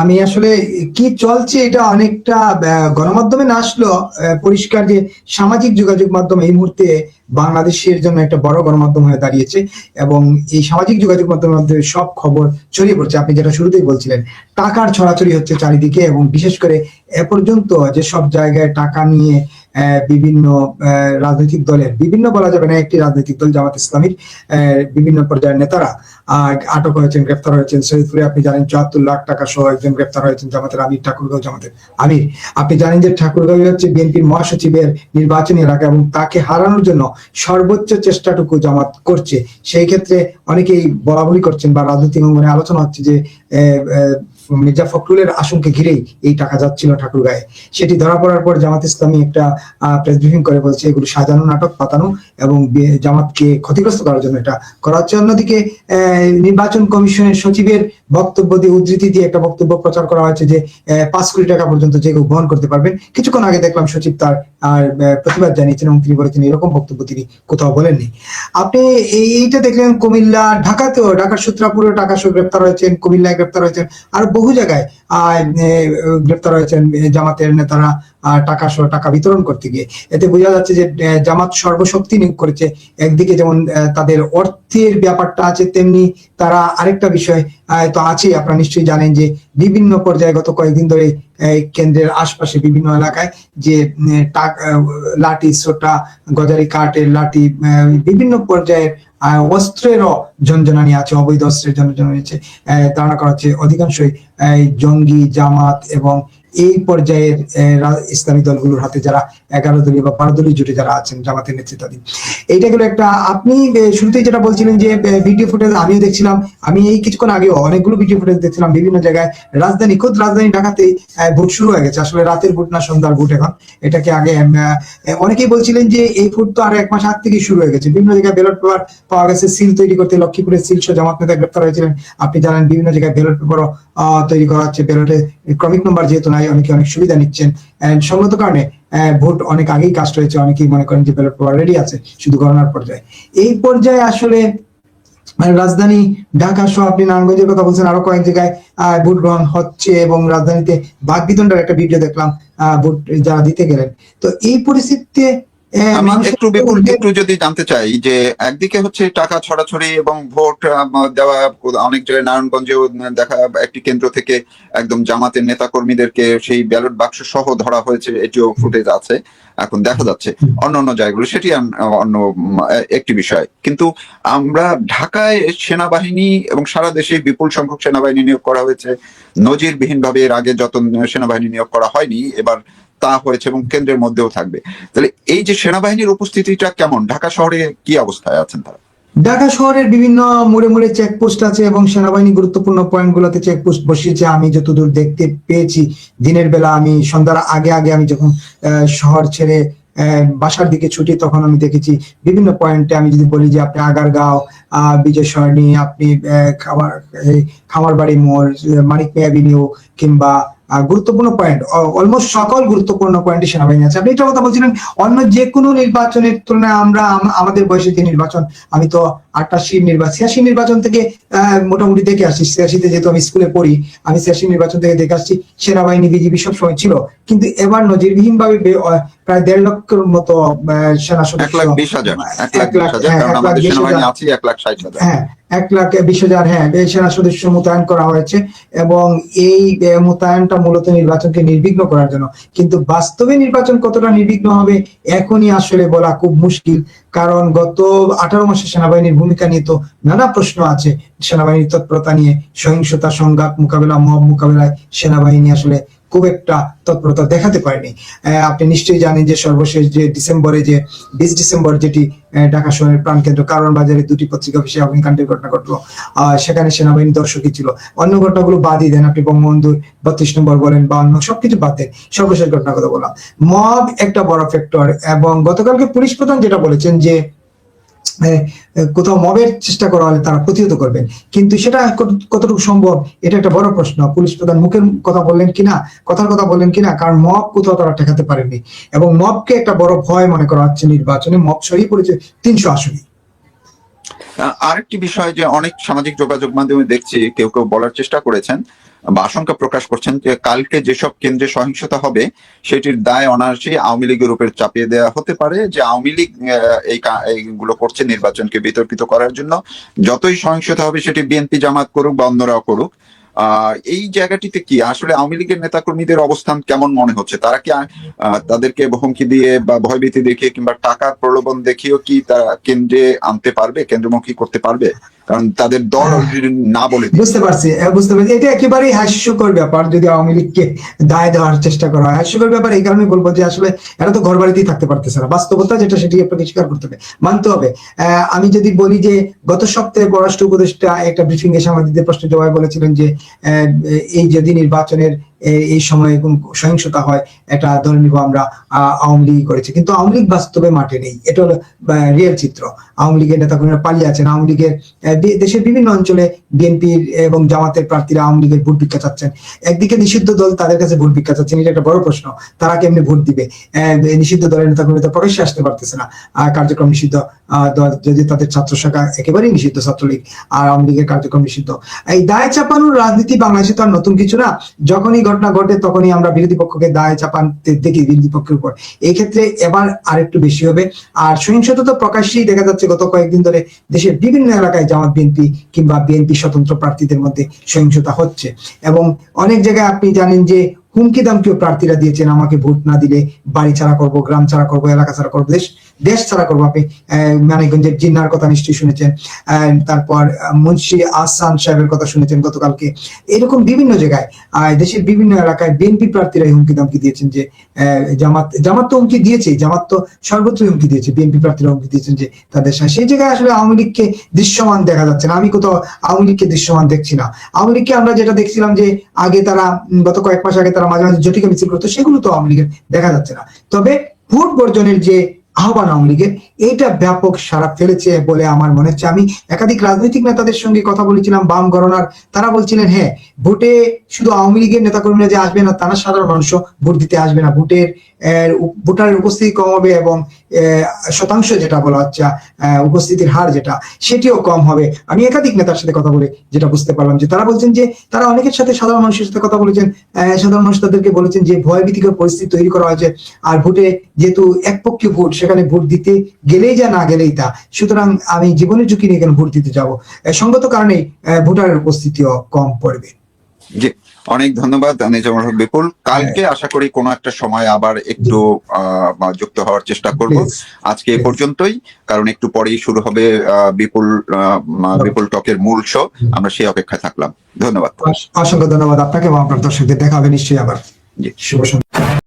আমি আসলে কি চলছে এটা অনেকটা গণমাধ্যমে না আসলো পরিষ্কার যে সামাজিক যোগাযোগ মাধ্যম এই মুহূর্তে বাংলাদেশের জন্য একটা বড় গণমাধ্যম হয়ে দাঁড়িয়েছে এবং এই সামাজিক যোগাযোগ মাধ্যমের মধ্যে সব খবর ছড়িয়ে পড়ছে। আপনি যেটা শুরুতেই বলছিলেন, টাকার ছড়াছড়ি হচ্ছে চারিদিকে এবং বিশেষ করে এ পর্যন্ত যে সব জায়গায় টাকা নিয়ে বিভিন্ন রাজনৈতিক দলের, বিভিন্ন বলা যাবে না একটি রাজনৈতিক দল জামাত ইসলামীর বিভিন্ন পর্যায়ের নেতারা আটক হয়েছেন গ্রেফতার হয়েছেন। শহীদপুরে আপনি জানেন চুয়াত্তর লাখ টাকা সহ একজন গ্রেফতার হয়েছেন জামাতের আমির ঠাকুরগাঁও জামাতের আমির। আপনি জানেন যে ঠাকুরগাঁও হচ্ছে বিএনপির মহাসচিবের নির্বাচনী এলাকা এবং তাকে হারানোর জন্য সর্বোচ্চ চেষ্টাটুকু জামাত করছে। সেই ক্ষেত্রে অনেকেই বলা বলি করছেন বা রাজনৈতিক অঙ্গনে আলোচনা হচ্ছে যে মির্জা ফখরুলের আসনকে ঘিরেই এই টাকা যাচ্ছিল ঠাকুর ঠাকুরগাঁয়ে। সেটি ধরা পড়ার পর জামাত ইসলামী একটা প্রেস ব্রিফিং করে বলছে, এগুলো সাজানো নাটক, পাতানো এবং জামাতকে ক্ষতিগ্রস্ত করার জন্য এটা করা হচ্ছে। অন্যদিকে নির্বাচন কমিশনের সচিবের বক্তব্য দিয়ে, উদ্ধৃতি দিয়ে একটা বক্তব্য প্রচার করা হয়েছে যে পাঁচ কোটি টাকা পর্যন্ত যে কেউ বহন করতে পারবেন। কিছুক্ষণ আগে দেখলাম সচিব তার প্রতিবাদ জানিয়েছেন এবং তিনি বলেছেন এরকম বক্তব্য তিনি কোথাও বলেননি। আপনি এই- এইটা দেখলেন কুমিল্লা, ঢাকাতেও, ঢাকার সূত্রাপুরে টাকা সহ গ্রেপ্তার হয়েছেন, কুমিল্লায় গ্রেপ্তার হয়েছেন, আর বহু জায়গায় গ্রেপ্তার হয়েছেন জামাতের নেতারা। টাকা টাকা বিতরণ করতে গিয়ে। এতে বোঝা যাচ্ছে যে জামাত সর্বশক্তি নিয়োগ করেছে। একদিকে যেমন তাদের অর্থের ব্যাপারটা আছে, তেমনি তারা আরেকটা বিষয় তো আছে আপনারা নিশ্চয়ই জানেন যে বিভিন্ন পর্যায়ে গত কয়েকদিন ধরে কেন্দ্রের আশপাশে বিভিন্ন এলাকায় যে লাঠি সোটা গজারি কাঠের লাঠি বিভিন্ন পর্যায়ের অস্ত্রেরও ঝঞ্ঝনানি আছে, অবৈধ অস্ত্রের ঝঞ্ঝনানি আছে। ধারণা করা হচ্ছে অধিকাংশই জঙ্গি, জামাত এবং এই পর্যায়ের ইসলামী দলগুলোর হাতে যারা এগারো দলীয় বা বারো দলীয় জুটে যারা আছেন, জামাতের নেতৃত্বাধীন। এইটা গেলো একটা, আপনি শুরুতেই যেটা বলছিলেন যে ভিডিও ফুটেজ আমিও দেখছিলাম, আমি এই কিছুক্ষণ আগেও অনেকগুলো ভিডিও ফুটেজ দেখছিলাম, বিভিন্ন জায়গায় রাজধানী খোদ রাজধানী ঢাকাতে আহ, ভোট শুরু হয়ে গেছে। আসলে রাতের ভোট না সন্ধ্যার ভোট এখন। এটাকে আগে অনেকেই বলছিলেন যে এই ভোট তো আর এক মাস আগ থেকেই শুরু হয়ে গেছে। বিভিন্ন জায়গায় ব্যালট পেপার পাওয়া গেছে সিল তৈরি করতে। লক্ষ্মীপুরের সিল সহ জামাত নেতা গ্রেপ্তার হয়েছিলেন। আপনি জানেন বিভিন্ন জায়গায় ব্যালট পেপারও তৈরি করা হচ্ছে। ব্যালটে ক্রমিক নম্বর যেহেতু নাই অনেকে অনেক সুবিধা নিচ্ছেন। সঙ্গত কারণে ভোট অনেক আগেই কাস্ট হয়েছে। অনেকেই মনে করেন যে ব্যালট পেপার রেডি আছে শুধু গণনার পর্যায়ে। এই পর্যায়ে আসলে রাজধানী ঢাকা সহ আপনি নারায়ণগঞ্জের কথা বলছেন, আরও কয়েক জায়গায় ভোট গ্রহণ হচ্ছে এবং রাজধানীতে বাঘ বিতণ্ডার একটা ভিডিও দেখলাম ভোট যারা দিতে গেলেন। তো এই পরিস্থিতিতে আমি একটু বিপুল একটু যদি জানতে চাই যে একদিকে হচ্ছে টাকা ছড়াছড়ি এবং ভোট দেওয়া অনেক জায়গায় নারায়ণগঞ্জেও দেখা একটি কেন্দ্র থেকে একদম জামাতের নেতা কর্মীদেরকে সেই ব্যালট বাক্স সহ ধরা হয়েছে এটিও ফুটেজ আছে এখন দেখা যাচ্ছে অন্য অন্য জায়গাগুলো সেটি অন্য একটি বিষয়। কিন্তু আমরা ঢাকায় সেনাবাহিনী এবং সারা দেশে বিপুল সংখ্যক সেনাবাহিনী নিয়োগ করা হয়েছে। নজিরবিহীন ভাবে এর আগে যত সেনাবাহিনী নিয়োগ করা হয়নি এবার তা হয়েছে এবং কেন্দ্রের মধ্যেও থাকবে। তাহলে এই যে সেনাবাহিনীর উপস্থিতিটা কেমন? ঢাকা শহরে কি অবস্থায় আছেন তারা? ঢাকা শহরের বিভিন্ন মোড়ে মোড়ে চেকপোস্ট আছে এবং সেনাবাহিনী গুরুত্বপূর্ণ পয়েন্ট গুলোতে চেকপোস্ট বসিয়েছে। আমি যতদূর দেখতে পেয়েছি, দিনের বেলা আমি, সন্ধ্যার আগে আগে আমি যখন শহর ছেড়ে বাসার দিকে ছুটি, তখন আমি দেখেছি বিভিন্ন পয়েন্টে আমি যদি বলি যে আপনি আগারগাঁও বিজয় সরণি, আপনি এই খামারবাড়ি মোড়, মানিক অ্যাভিনিউ কিংবা গুরুত্বপূর্ণ পয়েন্ট অলমোস্ট সকল গুরুত্বপূর্ণ পয়েন্টে সেনাবাহিনী আছে। আপনি একটা কথা বলছিলেন, অন্য যে কোনো নির্বাচনের তুলনায় আমরা আমাদের বয়সে যে নির্বাচন, আমি তো আটাশি নির্বাচন ছিয়াশি নির্বাচন থেকে মোটামুটি দেখে আসছি। ছিয়াশিতে যেহেতু আমি স্কুলে পড়ি, আমি ছিয়াশি নির্বাচন থেকে দেখে আসছি, সেনাবাহিনী বিজিবি সব সময় ছিল। কিন্তু এবার নজিরবিহীন ভাবে প্রায় দেড় লক্ষের মতো সেনা এক লাখ বিশ হাজার এক লাখ বিশ হাজার হ্যাঁ, কারণ আমাদের বিশ সেনাবাহিনী হাজার। আছে এক লাখ ষাট হাজার। হ্যাঁ এক লাখ বিশ হাজার হ্যাঁ সেনা সদস্য মোতায়েন করা হয়েছে এবং এই মোতায়েনটা মূলত নির্বাচনকে নির্বিঘ্ন করার জন্য। কিন্তু বাস্তবে নির্বাচন কতটা নির্বিঘ্ন হবে এখনই আসলে বলা খুব মুশকিল। কারণ গত আঠারো মাসে সেনাবাহিনীর ভূমিকা নিয়ে তো নানা প্রশ্ন আছে। সেনাবাহিনীর তৎপরতা নিয়ে সহিংসতা সংঘাত মোকাবেলা মব মোকাবেলায় সেনাবাহিনী আসলে খুব একটা তৎপরতা দেখাতে পারেনি। আপনি নিশ্চয়ই জানেন যে সর্বশেষ যে ডিসেম্বরে যে বিশ ডিসেম্বর যেটি ঢাকা শহরের প্রাণকেন্দ্র কারণ বাজারে দুটি পত্রিকা অফিসে অগ্নিকাণ্ডের ঘটনা ঘটলো। সেখানে সেনাবাহিনী দর্শকই ছিল। অন্য ঘটনাগুলো বাদই দেন আপনি বঙ্গবন্ধুর বত্রিশ নম্বর বলেন বা অন্য সবকিছু বাদ দেন, সর্বশেষ ঘটনার কথা বললাম। মব একটা বড় ফ্যাক্টর এবং গতকালকে পুলিশ প্রধান যেটা বলেছেন যে কোথাও মবের চেষ্টা করা হলে তারা প্রতিহত করবেন। কিন্তু সেটা কতটুকু সম্ভব, এটা একটা বড় প্রশ্ন। পুলিশ প্রধান মুখের কথা বললেন কিনা, কথার কথা বললেন কিনা, কারণ মব কোথাও তারা ঠেকাতে পারেনি এবং মবকে একটা বড় ভয় মনে করা হচ্ছে নির্বাচনে, মব ছড়িয়ে পড়েছে তিনশো আসনে। আরেকটি বিষয় যে অনেক সামাজিক যোগাযোগ মাধ্যমে দেখছি, কেউ কেউ বলার চেষ্টা করেছেন বা আশঙ্কা প্রকাশ করছেন যে কালকে যেসব কেন্দ্রে সহিংসতা হবে, সেটির দায় অনায়াসেই আওয়ামী লীগের উপর চাপিয়ে দেওয়া হতে পারে যে আওয়ামী লীগ এই এইগুলো করছে নির্বাচনকে বিতর্কিত করার জন্য। যতই সহিংসতা হবে, সেটি বিএনপি জামাত করুক বা অন্যরাও করুক এই জায়গাটিতে কি? আসলে আওয়ামী লীগের নেতাকর্মীদের অবস্থান কেমন মনে হচ্ছে? তারা কি তাদেরকে হুমকি দিয়ে বা ভয়ভীতি দেখিয়ে কিংবা টাকার প্রলোভন দেখিয়েও কি তারা কেন্দ্রে আনতে পারবে কেন্দ্রমুখী করতে পারবে? কারণ তাদের দল না বলে বুঝতে পারছি বুঝতে পারছি। এটা একেবারেই হাস্যকর ব্যাপার যদি আওয়ামী লীগকে দায় দেওয়ার চেষ্টা করা হয়। হাস্যকর ব্যাপার এই কারণে বলব যে আসলে এরা তো ঘর বাড়িতেই থাকতে পারতেছে না। বাস্তবতা যেটা সেটি আপনাকে স্বীকার করতে হবে মানতে হবে। আহ, আমি যদি বলি যে গত সপ্তাহে পররাষ্ট্র উপদেষ্টা একটা ব্রিফিং এ সাংবাদিকদের প্রশ্নের জবাবে বলেছিলেন যে এই যদি নির্বাচনের এই সময়ে কোন সহিংসতা হয় এটা ধরে নিব আমরা আওয়ামী লীগ করেছে। কিন্তু আওয়ামী লীগ বাস্তবে মাঠে নেই। এটা হলো রিয়েল চিত্র। আওয়ামী লীগের নেতাকর্মীরা পালিয়ে আছেন। আওয়ামী লীগের দেশের বিভিন্ন অঞ্চলে বিএনপির এবং জামাতের প্রার্থীরা আওয়ামী লীগের ভোট ভিক্ষা চাচ্ছেন। একদিকে নিষিদ্ধ দল তাদের কাছে ভোট ভিক্ষা চাচ্ছেন এটা একটা বড় প্রশ্ন। তারা কেমনি ভোট দিবে? নিষিদ্ধ দলের নেতা নেতাকর্মীরা প্রকাশ্যে আসতে পারতেছে না। কার্যক্রম নিষিদ্ধ যদি তাদের ছাত্র শাখা একেবারেই নিষিদ্ধ ছাত্রলীগ, আর আওয়ামী লীগের কার্যক্রম নিষিদ্ধ। এই দায় চাপানোর রাজনীতি বাংলাদেশে তো আর নতুন কিছু না। যখনই ঘটনা ঘটে, তখনই আমরা বিরোধী পক্ষকে দায় চাপানতে দেখি বিরোধী পক্ষের উপর। এই ক্ষেত্রে এবার আরেকটু বেশি হবে। আর সহিংসতা তো প্রকাশ্যেই দেখা যাচ্ছে, গত কয়েকদিন ধরে দেশের বিভিন্ন এলাকায় জামাত বিএনপি কিংবা বিএনপি স্বতন্ত্র প্রার্থীদের মধ্যে সহিংসতা হচ্ছে। এবং অনেক জায়গায় আপনি জানেন যে হুমকি দামকেও প্রার্থীরা দিয়েছেন, আমাকে ভোট না দিলে বাড়ি ছাড়া করব, গ্রাম ছাড়া করব, এলাকা ছাড়া করব, দেশ দেশ ছাড়া করব। আপনি মানিকগঞ্জের জিন্নার কথা নিশ্চয়ই শুনেছেন তারপর মুন্সি আহসান সাহেবের কথা শুনেছেন গতকালকে। এরকম বিভিন্ন জায়গায় দেশের বিভিন্ন এলাকায় বিএনপি প্রার্থীরা হুমকি দামকি দিয়েছেন যে জামাত জামাত তো হুমকি দিয়েছে, জামাত তো সর্বত্রই হুমকি দিয়েছে বিএনপি প্রার্থীরা হুমকি দিয়েছেন যে তাদের সাথে। সেই জায়গায় আসলে আওয়ামী লীগকে দৃশ্যমান দেখা যাচ্ছে না। আমি কোথাও আওয়ামী লীগকে দৃশ্যমান দেখছি না। আওয়ামী লীগকে আমরা যেটা দেখছিলাম যে, আগে তারা গত কয়েক মাস আগে তারা মাঝে মাঝে জটিকা মিছিল করতো, সেগুলো তো আওয়ামী লীগের দেখা যাচ্ছে না। তবে ভোট বর্জনের যে আহ্বান আওয়ামী এইটা ব্যাপক সারা ফেলেছে বলে আমার মনে হচ্ছে। আমি একাধিক রাজনৈতিক নেতাদের সঙ্গে কথা বলেছিলাম, বাম গণনার। তারা বলছিলেন হ্যাঁ ভোটে শুধু আওয়ামী লীগের নেতাকর্মীরা যে আসবে না, তারা সাধারণ মানুষ ভোট দিতে আসবে না। ভোটের ভোটারের উপস্থিতি কম হবে এবং শতাংশ যেটা বলা হচ্ছে উপস্থিতির হার যেটা, সেটিও কম হবে। আমি একাধিক নেতার সাথে কথা বলে যেটা বুঝতে পারলাম যে তারা বলছেন যে, তারা অনেকের সাথে সাধারণ মানুষের সাথে কথা বলেছেন সাধারণ মানুষ তাদেরকে বলেছেন যে ভয় পরিস্থিতি তৈরি করা হয়েছে, আর ভোটে যেহেতু একপক্ষীয় ভোট, সেখানে ভোট দিতে গেলেই যা না গেলেই তা। সুতরাং আমি জীবনের ঝুঁকি নিয়ে কেন ভোট দিতে যাব। সঙ্গত কারণে ভোটারের উপস্থিতিও কম পড়বে। অনেক ধন্যবাদ নিজামুল হক বিপুল। কালকে আশা করি কোনো একটা সময় আবার একটু আহ, যুক্ত হওয়ার চেষ্টা করব। আজকে এ পর্যন্তই কারণ একটু পরেই শুরু হবে আহ, বিপুল বিপুল টকের মূল শো আমরা সেই অপেক্ষায় থাকলাম। ধন্যবাদ। অসংখ্য ধন্যবাদ আপনাকে এবং আপনার দর্শকদের। দেখা হবে নিশ্চয়ই আবার। শুভ সন্ধ্যা।